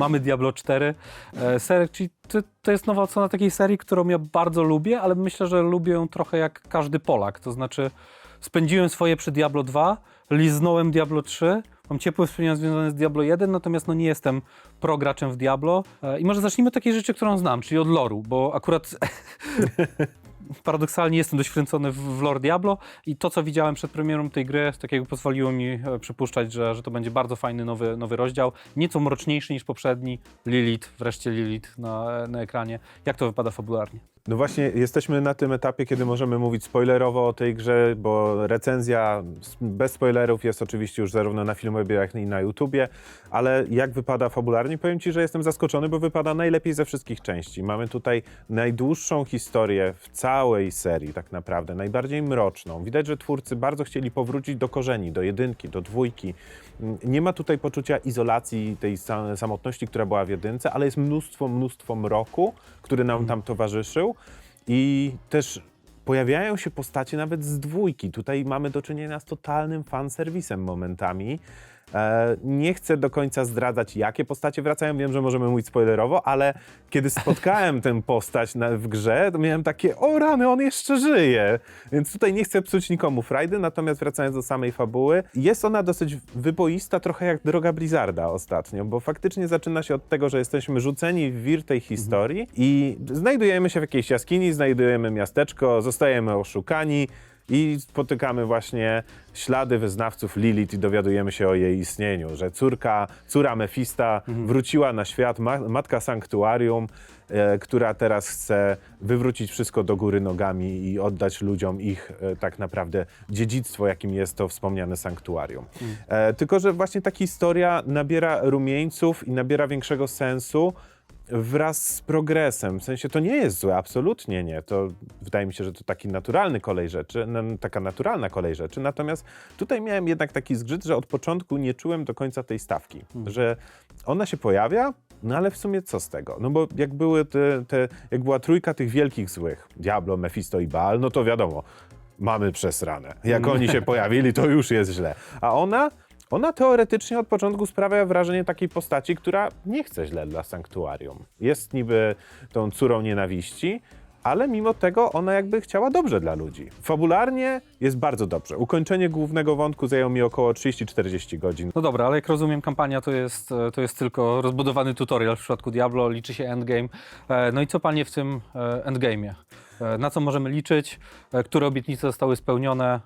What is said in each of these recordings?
mamy Diablo 4. E, czyli to, to jest nowa odsłona takiej serii, którą ja bardzo lubię, ale myślę, że lubię ją trochę jak każdy Polak. To znaczy, spędziłem swoje przy Diablo 2, liznąłem Diablo 3, mam ciepłe wspomnienia związane z Diablo 1, natomiast no nie jestem prograczem w Diablo. E, I może zacznijmy od takiej rzeczy, którą znam, czyli od loru, bo akurat paradoksalnie jestem dość wkręcony w, lore Diablo i to, co widziałem przed premierą tej gry, takiego pozwoliło mi e, przypuszczać, że, że to będzie bardzo fajny nowy, nowy rozdział, nieco mroczniejszy niż poprzedni. Lilith, wreszcie Lilith na, na ekranie. Jak to wypada fabularnie? No właśnie, jesteśmy na tym etapie, kiedy możemy mówić spoilerowo o tej grze, bo recenzja bez spoilerów jest oczywiście już zarówno na Filmwebie, jak i na YouTubie, ale jak wypada fabularnie? Powiem Ci, że jestem zaskoczony, bo wypada najlepiej ze wszystkich części. Mamy tutaj najdłuższą historię w całej serii tak naprawdę, najbardziej mroczną. Widać, że twórcy bardzo chcieli powrócić do korzeni, do jedynki, do dwójki. Mm, Nie ma tutaj poczucia izolacji, tej sa- samotności, która była w jedynce, ale jest mnóstwo, mnóstwo mroku, który nam tam towarzyszył. I też pojawiają się postacie nawet z dwójki. Tutaj mamy do czynienia z totalnym fanserwisem momentami. E, nie chcę do końca zdradzać, jakie postacie wracają. Wiem, że możemy mówić spoilerowo, ale kiedy spotkałem tę postać na, w grze, to miałem takie, o rany, on jeszcze żyje. Więc tutaj nie chcę psuć nikomu frajdy, natomiast wracając do samej fabuły, jest ona dosyć wyboista, trochę jak droga Blizzarda ostatnio, bo faktycznie zaczyna się od tego, że jesteśmy rzuceni w wir tej historii i znajdujemy się w jakiejś jaskini, znajdujemy miasteczko, zostajemy oszukani, i spotykamy właśnie ślady wyznawców Lilith i dowiadujemy się o jej istnieniu, że córka, córa Mefista wróciła na świat, ma, matka sanktuarium, e, która teraz chce wywrócić wszystko do góry nogami i oddać ludziom ich e, tak naprawdę dziedzictwo, jakim jest to wspomniane sanktuarium. E, tylko, że właśnie ta historia nabiera rumieńców i nabiera większego sensu, wraz z progresem. W sensie to nie jest złe, absolutnie nie. To wydaje mi się, że to taki naturalny kolej rzeczy, taka naturalna kolej rzeczy. Natomiast tutaj miałem jednak taki zgrzyt, że od początku nie czułem do końca tej stawki, że ona się pojawia, no ale w sumie co z tego? No bo jak były te, te jak była trójka tych wielkich złych, Diablo, Mephisto i Baal, no to wiadomo, mamy przesrane. Jak oni się pojawili, to już jest źle. A ona ona teoretycznie od początku sprawia wrażenie takiej postaci, która nie chce źle dla sanktuarium. Jest niby tą córą nienawiści, ale mimo tego ona jakby chciała dobrze dla ludzi. Fabularnie jest bardzo dobrze. Ukończenie głównego wątku zajęło mi około 30-40 godzin. No dobra, ale jak rozumiem, kampania to jest, to jest tylko rozbudowany tutorial w przypadku Diablo, liczy się endgame. E, No i co panie w tym e, endgame'ie? E, Na co możemy liczyć? Które obietnice zostały spełnione,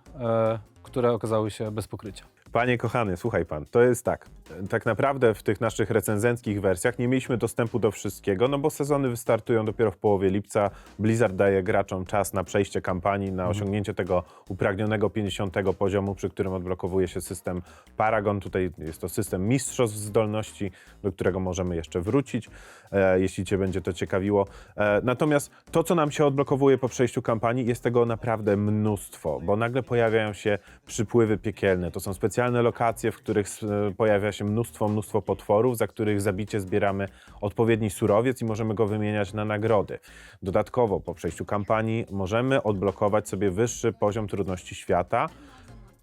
które okazały się bez pokrycia? Panie kochany, słuchaj pan, to jest tak. Tak naprawdę w tych naszych recenzenckich wersjach nie mieliśmy dostępu do wszystkiego, no bo sezony wystartują dopiero w połowie lipca. Blizzard daje graczom czas na przejście kampanii, na osiągnięcie tego upragnionego 50 poziomu, przy którym odblokowuje się system Paragon. Tutaj jest to system mistrzostw zdolności, do którego możemy jeszcze wrócić, e, jeśli Cię będzie to ciekawiło. E, natomiast to, co nam się odblokowuje po przejściu kampanii, jest tego naprawdę mnóstwo, bo nagle pojawiają się przypływy piekielne. To są specjalne lokacje, w których e, pojawia się mnóstwo, mnóstwo potworów, za których zabicie zbieramy odpowiedni surowiec i możemy go wymieniać na nagrody. Dodatkowo po przejściu kampanii możemy odblokować sobie wyższy poziom trudności świata,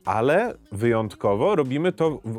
ale wyjątkowo robimy to w,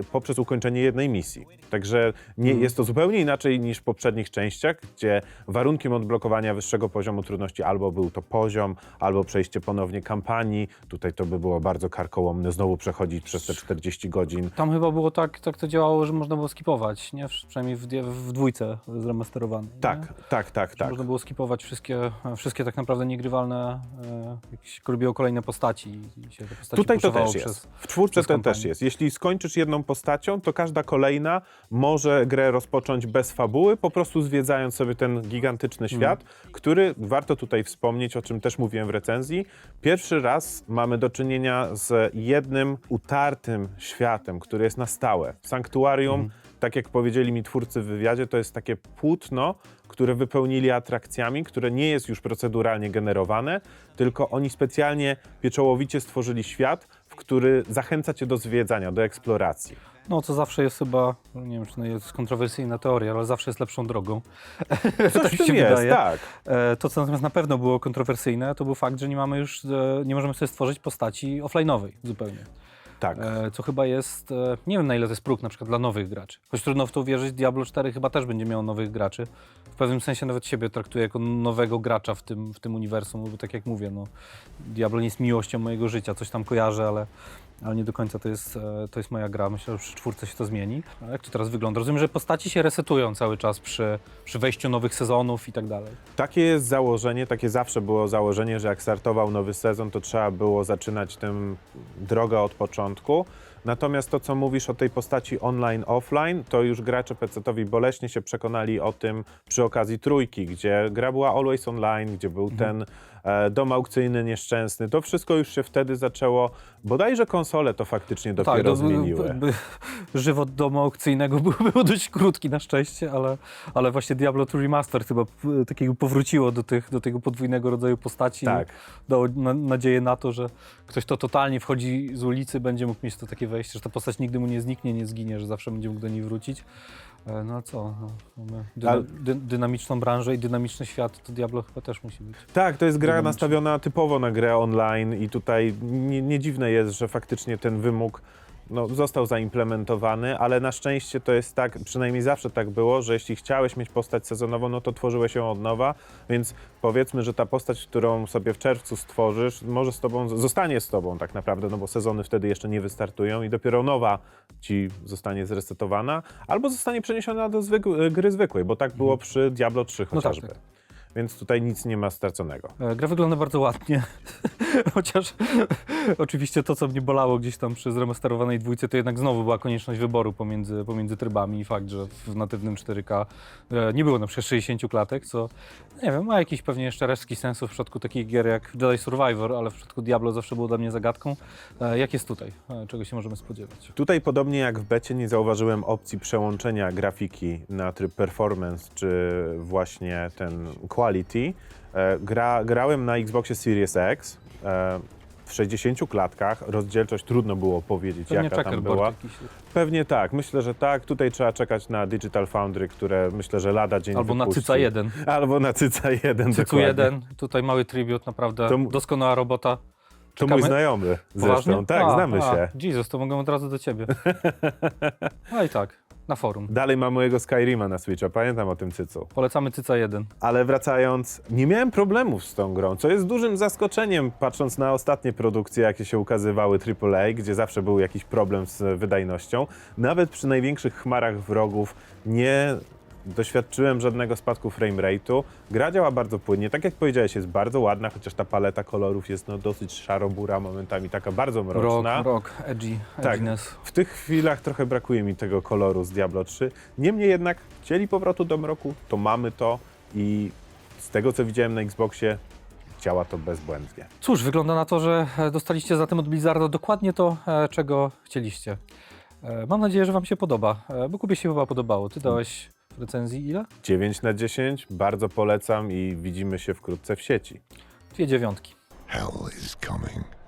e, poprzez ukończenie jednej misji. Także nie, jest to zupełnie inaczej niż w poprzednich częściach, gdzie warunkiem odblokowania wyższego poziomu trudności albo był to poziom, albo przejście ponownie kampanii. Tutaj to by było bardzo karkołomne, znowu przechodzić przez te 40 godzin. Tam chyba było tak, tak to działało, że można było skipować, nie? Przynajmniej w, w dwójce zremasterowanej. Tak, tak, tak, tak. Można było skipować wszystkie, wszystkie tak naprawdę niegrywalne, e, jak się robiło kolejne postaci. I się te postaci Tutaj to też jest. Przez, w czwórce to też jest. Jeśli skończysz jedną postacią, to każda kolejna może grę rozpocząć bez fabuły, po prostu zwiedzając sobie ten gigantyczny świat, który warto tutaj wspomnieć, o czym też mówiłem w recenzji. Pierwszy raz mamy do czynienia z jednym utartym światem, który jest na stałe. Sanktuarium, tak jak powiedzieli mi twórcy w wywiadzie, to jest takie płótno, które wypełnili atrakcjami, które nie jest już proceduralnie generowane, tylko oni specjalnie pieczołowicie stworzyli świat, w który zachęca cię do zwiedzania, do eksploracji. No, co zawsze jest chyba, nie wiem, czy to jest kontrowersyjna teoria, ale zawsze jest lepszą drogą. Coś Tak się jest, wydaje. tak. E, To, co natomiast na pewno było kontrowersyjne, to był fakt, że nie mamy już, e, nie możemy sobie stworzyć postaci offline'owej zupełnie. Tak. e, co chyba jest, e, nie wiem na ile to jest próg na przykład dla nowych graczy. Choć trudno w to uwierzyć, Diablo 4 chyba też będzie miało nowych graczy. W pewnym sensie nawet siebie traktuję jako nowego gracza w tym, w tym uniwersum, bo tak jak mówię, no, Diablo nie jest miłością mojego życia, coś tam kojarzę, ale, ale nie do końca to jest, e, to jest moja gra. Myślę, że przy czwórce się to zmieni. A jak to teraz wygląda? Rozumiem, że postaci się resetują cały czas przy, przy wejściu nowych sezonów i tak dalej. Takie jest założenie, takie zawsze było założenie, że jak startował nowy sezon, to trzeba było zaczynać tę drogę od początku. Natomiast to, co mówisz o tej postaci online-offline, to już gracze PC-towi boleśnie się przekonali o tym przy okazji trójki, gdzie gra była always online, gdzie był ten e, dom aukcyjny nieszczęsny. To wszystko już się wtedy zaczęło, bodajże konsole to faktycznie dopiero by- zmieniły. by- żywot domu aukcyjnego był, był dość krótki na szczęście, ale, ale właśnie Diablo 2 Remastered chyba takiego powróciło do, tych, do tego podwójnego rodzaju postaci. Tak. Dało na, nadzieję na to, że ktoś to totalnie wchodzi z ulicy, będzie mógł mieć to takie wejście, że ta postać nigdy mu nie zniknie, nie zginie, że zawsze będzie mógł do niej wrócić. E, No co? No, mamy dyna, Ale- dy, dynamiczną branżę i dynamiczny świat, to Diablo chyba też musi być. Tak, to jest gra nastawiona typowo na grę online i tutaj nie, nie dziwne jest, że faktycznie ten wymóg no, został zaimplementowany, ale na szczęście to jest tak, przynajmniej zawsze tak było, że jeśli chciałeś mieć postać sezonową, no to tworzyłeś ją od nowa, więc powiedzmy, że ta postać, którą sobie w czerwcu stworzysz, może z tobą, zostanie z tobą tak naprawdę, no bo sezony wtedy jeszcze nie wystartują i dopiero nowa ci zostanie zresetowana, albo zostanie przeniesiona do zwykł- gry zwykłej, bo tak było przy Diablo 3 No tak, chociażby. tak. Więc tutaj nic nie ma straconego. E, Gra wygląda bardzo ładnie, chociaż oczywiście to, co mnie bolało gdzieś tam przy zremasterowanej dwójce, to jednak znowu była konieczność wyboru pomiędzy, pomiędzy trybami i fakt, że w natywnym 4K e, nie było na przykład 60 klatek, co nie wiem, ma jakiś pewnie jeszcze resztki sensu w przypadku takich gier jak Jedi Survivor, ale w przypadku Diablo zawsze było dla mnie zagadką. E, Jak jest tutaj? Czego się możemy spodziewać? Tutaj podobnie jak w becie nie zauważyłem opcji przełączenia grafiki na tryb performance czy właśnie ten quality. E, Gra, grałem na Xboxie Series X e, w 60 klatkach. Rozdzielczość trudno było powiedzieć Pewnie jaka tam była. jakiś. Pewnie tak, myślę, że tak. Tutaj trzeba czekać na Digital Foundry, które myślę, że lada dzień Albo na wypuści. Cyca 1. Albo na Cyca 1, Cycu dokładnie. 1, tutaj mały tribut, naprawdę To doskonała robota. To mój Czekamy- znajomy Poważnie? zresztą. Tak, A, znamy a, się. Jesus, to mogę od razu do ciebie. No i tak, na forum. Dalej mam mojego Skyrima na Switcha, pamiętam o tym cycu. Polecamy Cyca 1. Ale wracając, nie miałem problemów z tą grą, co jest dużym zaskoczeniem, patrząc na ostatnie produkcje, jakie się ukazywały AAA, gdzie zawsze był jakiś problem z wydajnością. Nawet przy największych chmarach wrogów nie doświadczyłem żadnego spadku framerate. Gra działa bardzo płynnie. Tak jak powiedziałeś, jest bardzo ładna, chociaż ta paleta kolorów jest no, dosyć szarobura, momentami taka bardzo mroczna. Rock, rock, edgy, Tak. W tych chwilach trochę brakuje mi tego koloru z Diablo 3. Niemniej jednak chcieli powrotu do mroku, to mamy to i z tego co widziałem na Xboxie działa to bezbłędnie. Cóż, wygląda na to, że e, dostaliście zatem od Blizzarda dokładnie to, e, czego chcieliście. E, Mam nadzieję, że wam się podoba, bo Kubie się chyba podobało. Ty dałeś recenzji ile? 9 na 10, bardzo polecam i widzimy się wkrótce w sieci. Dwie dziewiątki. Hell is coming.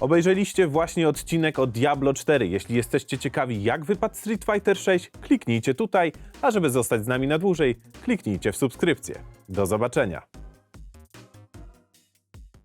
Obejrzeliście właśnie odcinek o Diablo 4. Jeśli jesteście ciekawi jak wypadł Street Fighter 6, kliknijcie tutaj, a żeby zostać z nami na dłużej, kliknijcie w subskrypcję. Do zobaczenia.